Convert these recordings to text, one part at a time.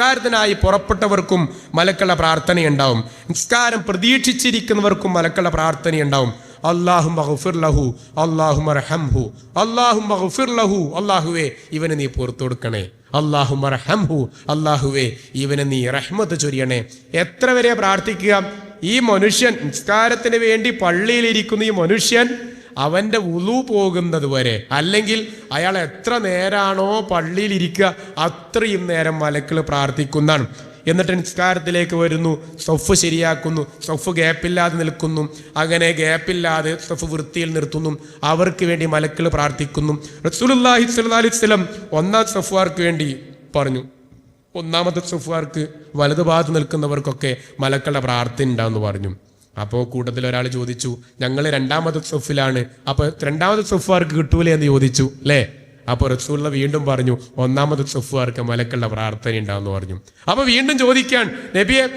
നിസ്കാരത്തിനായി പുറപ്പെട്ടവർക്കും മലക്കളുടെ പ്രാർത്ഥനയുണ്ടാവും. നിസ്കാരം പ്രതീക്ഷിച്ചിരിക്കുന്നവർക്കും മലക്കളുടെ പ്രാർത്ഥനയുണ്ടാവും. അള്ളാഹു മഹുഫിർ ലഹു അള്ളാഹു മർഹംഹു അള്ളാഹു മഹുഫിർ ലഹു അള്ളാഹുവേ ഇവനെ നീ പുറത്തു കൊടുക്കണേ. അള്ളാഹു മർഹംഹു അള്ളാഹുവേ ഇവനെ നീ റഹ്മത്ത് ചൊരിയണേ. എത്ര വരെ പ്രാർത്ഥിക്കുക? ഈ മനുഷ്യൻ നിസ്കാരത്തിന് വേണ്ടി പള്ളിയിലിരിക്കുന്ന ഈ മനുഷ്യൻ അവന്റെ ഉളു പോകുന്നത് വരെ. അല്ലെങ്കിൽ അയാൾ എത്ര നേരാണോ പള്ളിയിലിരിക്കുക അത്രയും നേരം മലക്കൾ പ്രാർത്ഥിക്കുന്നതാണ്. എന്നിട്ട് നിസ്കാരത്തിലേക്ക് വരുന്നു സൊഫ് ശരിയാക്കുന്നു സൊഫ് ഗ്യാപ്പില്ലാതെ നിൽക്കുന്നു. അങ്ങനെ ഗ്യാപ്പില്ലാതെ സൊഫ് വൃത്തിയിൽ നിർത്തുന്നു. അവർക്ക് വേണ്ടി മലക്കൾ പ്രാർത്ഥിക്കുന്നു. അലൈഹി വസല്ലം ഒന്നാം സൊഫുകാർക്ക് വേണ്ടി പറഞ്ഞു. ഒന്നാമത്തെ സൊഫുകാർക്ക് വലതുഭാഗത്ത് നിൽക്കുന്നവർക്കൊക്കെ മലക്കളുടെ പ്രാർത്ഥന ഉണ്ടാകുന്നു പറഞ്ഞു. അപ്പോൾ കൂട്ടത്തിൽ ഒരാൾ ചോദിച്ചു ഞങ്ങൾ രണ്ടാമത്തെ സൊഫിലാണ്. അപ്പോൾ രണ്ടാമത്തെ സൊഫ്വാർക്ക് കിട്ടൂലേ എന്ന് ചോദിച്ചു അല്ലേ അപ്പോൾ റസൂള്ള വീണ്ടും പറഞ്ഞു ഒന്നാമത്തെ സൊഫ്വാർക്ക് മലക്കുള്ള പ്രാർത്ഥന ഉണ്ടാവെന്ന് പറഞ്ഞു. അപ്പോൾ വീണ്ടും ചോദിക്കാൻ നബിയെ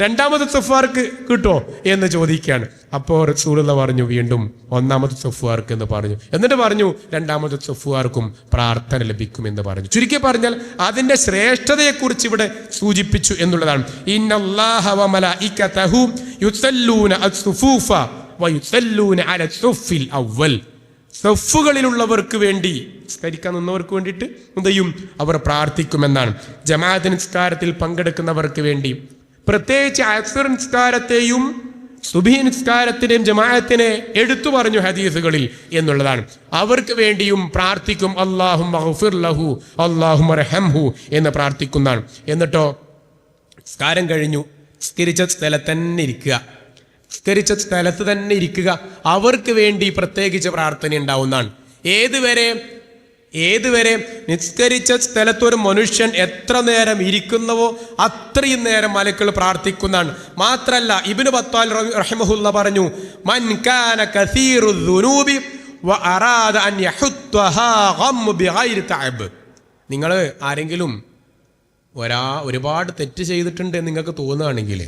രണ്ടാമത് സൊഫ്വാർക്ക് കിട്ടോ? എന്ന് ചോദിക്കുകയാണ് അപ്പോൾ റസൂലുള്ള പറഞ്ഞു വീണ്ടും ഒന്നാമത് സൊഫ്വാർക്ക് എന്ന് പറഞ്ഞു. എന്നിട്ട് പറഞ്ഞു രണ്ടാമത് സൊഫ്വാർക്കും പ്രാർത്ഥന ലഭിക്കും എന്ന് പറഞ്ഞു. ചുരുക്കി പറഞ്ഞാൽ അതിന്റെ ശ്രേഷ്ഠതയെക്കുറിച്ച് ഇവിടെ സൂചിപ്പിച്ചു എന്നുള്ളതാണ്. ഇന്നല്ലാഹ യുസല്ലൂന അസ്സുഫൂഫ വ യുസല്ലൂന അല സുഫിൽ അവൽ സഫുകളിലുള്ളവർക്ക് വേണ്ടി സ്കരിക്കാൻ നിന്നവർക്ക് വേണ്ടിയിട്ട് എന്തെയും അവർ പ്രാർത്ഥിക്കുമെന്നാണ്. ജമാഅത്ത് നിസ്കാരത്തിൽ പങ്കെടുക്കുന്നവർക്ക് വേണ്ടി. പ്രത്യേകിച്ച് അസർ നിസ്കാരത്തെയും സുബി നിസ്കാരത്തിനെയും ജമാഅത്തിനെ എടുത്തു പറഞ്ഞു ഹദീസുകളിൽ എന്നുള്ളതാണ്. അവർക്ക് വേണ്ടിയും പ്രാർത്ഥിക്കും. അള്ളാഹും ലഹു അള്ളാഹും റഹംഹു എന്ന് പ്രാർത്ഥിക്കുന്നതാണ്. എന്നിട്ടോ നിസ്കാരം കഴിഞ്ഞു. നിസ്കരിച്ച സ്ഥലത്ത് തന്നെ ഇരിക്കുക. സ്ഥിരിച്ച സ്ഥലത്ത് തന്നെ ഇരിക്കുക. അവർക്ക് വേണ്ടി പ്രത്യേകിച്ച് പ്രാർത്ഥന ഉണ്ടാവുന്നതാണ്. ഏതുവരെ? ഏതുവരെ? നിസ്കരിച്ച സ്ഥലത്ത് ഒരു മനുഷ്യൻ എത്ര നേരം ഇരിക്കുന്നവോ അത്രയും നേരം മലക്കൾ പ്രാർത്ഥിക്കുന്നതാണ്. മാത്രല്ല ഇബിന് ബത്താൽ റഹിമഹുല്ല പറഞ്ഞു മൻ കാന കസീറു നിങ്ങൾ ആരെങ്കിലും ഒരാ ഒരുപാട് തെറ്റ് ചെയ്തിട്ടുണ്ട് എന്ന് നിങ്ങൾക്ക് തോന്നുകയാണെങ്കിൽ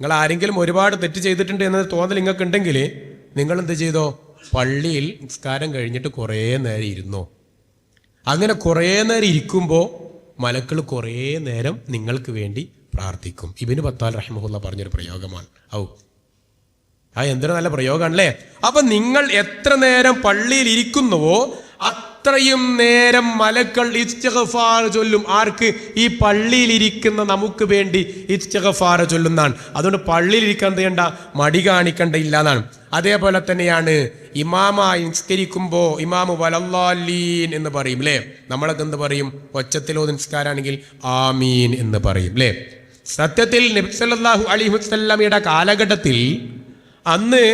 നിങ്ങൾ ആരെങ്കിലും ഒരുപാട് തെറ്റ് ചെയ്തിട്ടുണ്ട് എന്നത് തോന്നൽ നിങ്ങൾക്ക് ഉണ്ടെങ്കിൽ നിങ്ങൾ എന്ത് ചെയ്തോ പള്ളിയിൽ നിസ്കാരം കഴിഞ്ഞിട്ട് കുറേ നേരം ഇരുന്നോ. അങ്ങനെ കുറേ നേരം ഇരിക്കുമ്പോൾ മലക്കൾ കുറേ നേരം നിങ്ങൾക്ക് വേണ്ടി പ്രാർത്ഥിക്കും. ഇബിന് പത്താൽ റഹ്മുല്ല പറഞ്ഞൊരു പ്രയോഗമാണ്. ഔ. ആ എന്തൊരു നല്ല പ്രയോഗമാണല്ലേ അപ്പം നിങ്ങൾ എത്ര നേരം പള്ളിയിൽ ഇരിക്കുന്നുവോ അത്രയും നേരം മലക്കൾ ഇസ്തിഗ്ഫാർ ചൊല്ലും ആർക്ക്? ഈ പള്ളിയിലിരിക്കുന്ന നമുക്ക് വേണ്ടി ഇസ്തിഗ്ഫാർ ചൊല്ലുന്നതാണ്. അതുകൊണ്ട് പള്ളിയിൽ ഇരിക്കാൻ ചെയ്യണ്ട? മടി കാണിക്കണ്ട ഇല്ല എന്നാണ്. അതേപോലെ തന്നെയാണ് ഇമാമായി നിസ്കരിക്കുമ്പോൾ ഇമാമു വലല്ലാലീൻ എന്ന് പറയും അല്ലേ നമ്മളൊക്കെ എന്ത് പറയും? ഒച്ചത്തിലോ നിസ്കാരാണെങ്കിൽ ആമീൻ എന്ന് പറയും അല്ലേ സത്യത്തിൽ നബ്സല്ലാഹു അലൈഹി വസല്ലമയുടെ കാലഘട്ടത്തിൽ അന്ന്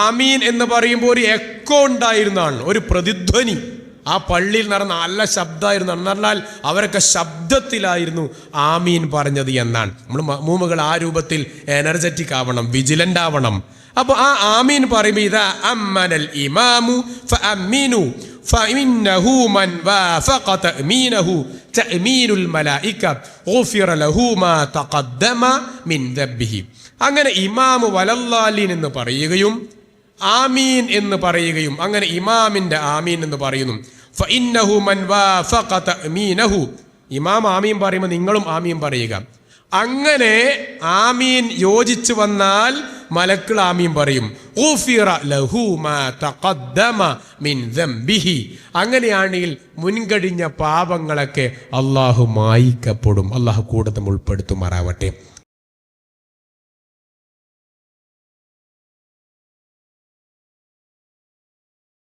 ആമീൻ എന്ന് പറയുമ്പോൾ ഒരു എക്കോ ഉണ്ടായിരുന്നാണ് ഒരു പ്രതിധ്വനി. ആ പള്ളിയിൽ നടന്ന നല്ല ശബ്ദമായിരുന്നു എന്ന് പറഞ്ഞാൽ അവരൊക്കെ ശബ്ദത്തിലായിരുന്നു ആമീൻ പറഞ്ഞത് എന്നാണ് നമ്മൾ മൂമുകൾ ആ രൂപത്തിൽ എനർജറ്റിക് ആവണം വിജിലന്റ് ആവണം അപ്പൊ ആ ആമീൻ പറയുമ്പോൾ ഇതാ അമ്മനൽ ഇമാമു ഫഅമ്മിനു فإنه من وافق تأمينه تأمين الملائكة غفر له ما تقدم من ذنبه അങ്ങനെ ഇമാമ് വലല്ലാലീൻ എന്ന് പറയുകയും ആമീൻ എന്ന് പറയുകയും അങ്ങനെ ഇമാമിന്റെ ആമീൻ എന്ന് പറയുന്നു. ഫഇന്നഹു മൻ തഅമീനഹു ഇമാം ആമീൻ പറയുമ്പോൾ നിങ്ങളും ആമീൻ പറയുക. അങ്ങനെ ആമീൻ യോജിച്ചു വന്നാൽ മലക്കൾ ആമീൻ പറയും. അങ്ങനെയാണെങ്കിൽ മുൻകഴിഞ്ഞ പാപങ്ങളൊക്കെ അള്ളാഹു മായിക്കപ്പെടും. അള്ളാഹു കൂടുതൽ ഉൾപ്പെടുത്തുമാറാവട്ടെ.